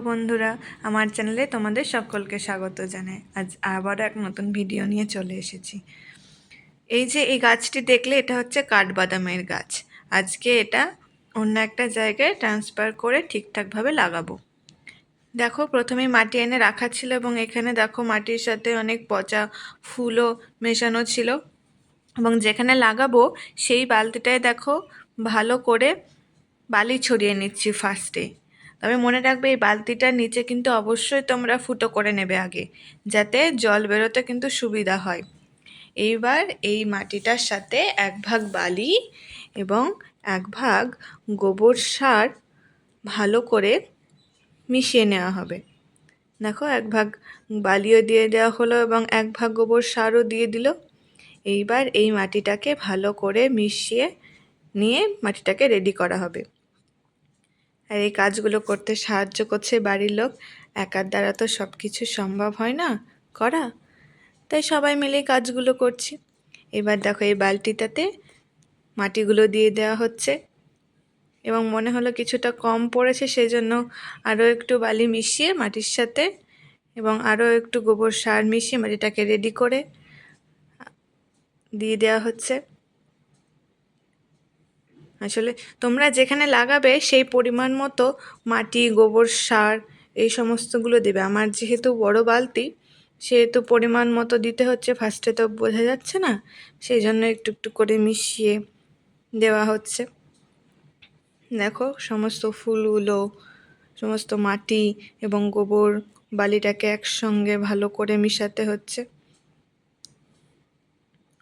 বন্ধুরা, আমার চ্যানেলে তোমাদের সকলকে স্বাগত জানাই। আজ আবারও এক নতুন ভিডিও নিয়ে চলে এসেছি। এই যে এই গাছটি দেখলে এটা হচ্ছে কাঠবাদামের গাছ। আজকে এটা অন্য একটা জায়গায় ট্রান্সফার করে ঠিকঠাকভাবে লাগাবো। দেখো, প্রথমে মাটি এনে রাখা ছিল এবং এখানে দেখো মাটির সাথে অনেক পচা ফুলও মেশানো ছিল। এবং যেখানে লাগাবো, সেই বালতিটায় দেখো ভালো করে বালি ছড়িয়ে নিচ্ছি ফার্স্টে তবে মনে রাখবে এই বালতিটার নিচে কিন্তু অবশ্যই তোমরা ফুটো করে নেবে আগে, যাতে জল বেরোতে কিন্তু সুবিধা হয়। এইবার এই মাটিটার সাথে এক ভাগ বালি এবং এক ভাগ গোবর সার ভালো করে মিশিয়ে নেওয়া হবে। দেখো, এক ভাগ বালিও দিয়ে দেওয়া হলো এবং এক ভাগ গোবর সারও দিয়ে দিল। এইবার এই মাটিটাকে ভালো করে মিশিয়ে নিয়ে মাটিটাকে রেডি করা হবে। আর এই কাজগুলো করতে সাহায্য করছে বাড়ির লোক। একার দ্বারা তো সব কিছু সম্ভব হয় না, করা? তাই সবাই মিলে কাজগুলো করছি। এবার দেখো এই বালতিটাতে মাটিগুলো দিয়ে দেওয়া হচ্ছে। এবং মনে হলো কিছুটা কম পড়েছে সেই জন্য আরও একটু বালি মিশিয়ে মাটির সাথে এবং আরও একটু গোবর সার মিশিয়ে মাটিটাকে রেডি করে দিয়ে দেওয়া হচ্ছে। আসলে তোমরা যেখানে লাগাবে সেই পরিমাণ মতো মাটি, গোবর, সার এই সমস্তগুলো দেবে। আমার যেহেতু বড় বালতি, সেহেতু পরিমাণ মতো দিতে হচ্ছে ফার্স্টে তো বোঝা যাচ্ছে না, সেই জন্য একটু একটু করে মিশিয়ে দেওয়া হচ্ছে। দেখো, সমস্ত ফুলগুলো, সমস্ত মাটি এবং গোবর বালিটাকে একসঙ্গে ভালো করে মিশাতে হচ্ছে।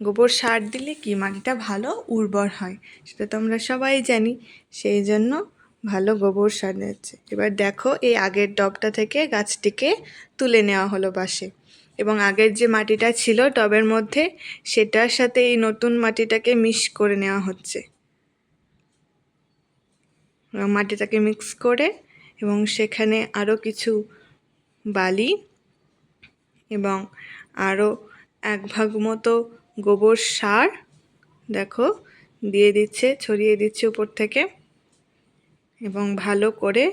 গোবর সার দিলে কি মাটিটা ভালো, উর্বর হয়। সেটা তো আমরা সবাই জানি, সেই জন্য ভালো গোবর সার দিচ্ছে। এবার দেখো, এই আগের টবটা থেকে গাছটিকে তুলে নেওয়া হলো পাশে এবং আগের যে মাটিটা ছিল টবের মধ্যে, সেটার সাথে এই নতুন মাটিটাকে মিক্স করে নেওয়া হচ্ছে। মাটিটাকে মিক্স করে এবং সেখানে আরও কিছু বালি এবং আরও এক ভাগ মতো গোবর সার, দেখো, দিয়ে দিচ্ছে, ছড়িয়ে দিচ্ছে উপর থেকে এবং ভালো করে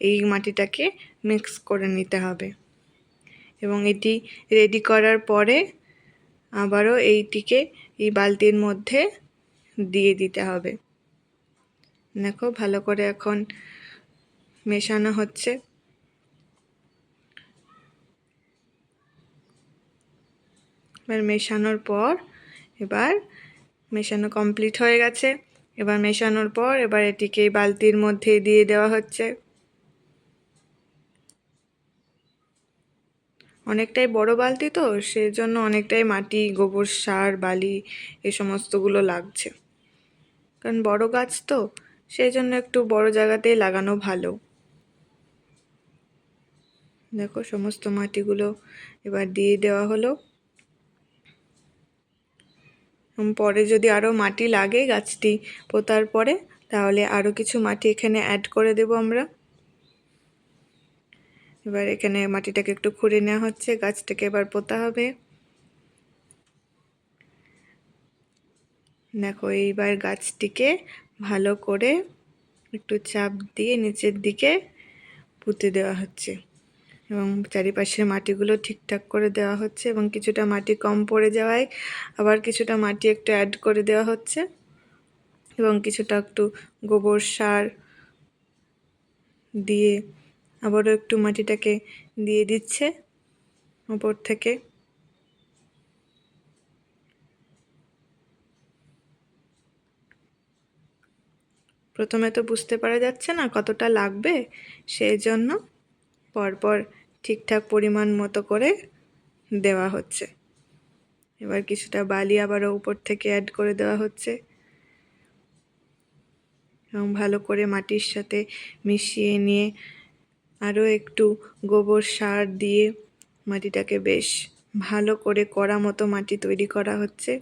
এই মাটিটাকে মিক্স করে নিতে হবে এবং এটি রেডি করার পরে আবারও এইটিকে এই বালতির মধ্যে দিয়ে দিতে হবে। দেখো, ভালো করে এখন মেশানো হচ্ছে। এবার মেশানোর পর, এবার মেশানো কমপ্লিট হয়ে গেছে। এবার মেশানোর পর, এবার এটিকে বালতির মধ্যে দিয়ে দেওয়া হচ্ছে। অনেকটাই বড় বালতি তো, সেজন্য অনেকটাই মাটি, গোবর সার, বালি এ সমস্তগুলো লাগছে। কারণ বড় গাছ তো সেই জন্য একটু বড় জায়গাতেই লাগানো ভালো। দেখো, সমস্ত মাটিগুলো এবার দিয়ে দেওয়া হলো। পরে যদি আরও মাটি লাগে গাছটি পোতার পরে, তাহলে আরও কিছু মাটি এখানে অ্যাড করে দেব আমরা। এবার এখানে মাটিটাকে একটু খুঁড়ে নেওয়া হচ্ছে, গাছটাকে এবার পোতা হবে। দেখো, এইবার গাছটিকে ভালো করে একটু চাপ দিয়ে নিচের দিকে পুঁতে দেওয়া হচ্ছে। এবং চারিপাশের মাটিগুলো ঠিকঠাক করে দেওয়া হচ্ছে এবং কিছুটা মাটি কম পড়ে যাওয়ায় আবার কিছুটা মাটি একটু অ্যাড করে দেওয়া হচ্ছে এবং কিছুটা একটু গোবর সার দিয়ে আবারও একটু মাটিটাকে দিয়ে দিচ্ছে উপর থেকে। প্রথমে তো বুঝতে পারা যাচ্ছে না কতটা লাগবে সেই জন্য পরপর ঠিকঠাক পরিমাণ মতো করে দেওয়া হচ্ছে। এবার কিছুটা বালি আবারও উপর থেকে অ্যাড করে দেওয়া হচ্ছে। এবং ভালো করে মাটির সাথে মিশিয়ে নিয়ে আরও একটু গোবর সার দিয়ে মাটিটাকে বেশ ভালো করে কড়া মতো মাটি তৈরি করা হচ্ছে।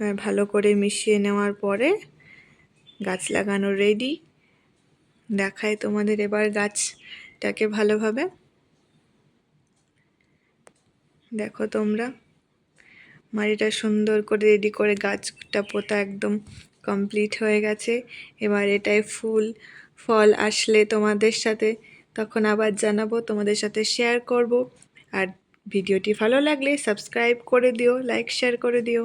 এবার ভালো করে মিশিয়ে নেওয়ার পরে গাছ লাগানো রেডি দেখায় তোমাদের এবার গাছটাকে ভালোভাবে। দেখো তোমরা মাটিটা সুন্দর করে রেডি করে গাছটা পোতা একদম কমপ্লিট হয়ে গেছে। এবার এটায় ফুল, ফল আসলে তোমাদের সাথে তখন আবার জানাব, তোমাদের সাথে শেয়ার করব। আর ভিডিওটি ভালো লাগলে সাবস্ক্রাইব করে দিও লাইক শেয়ার করে দিও।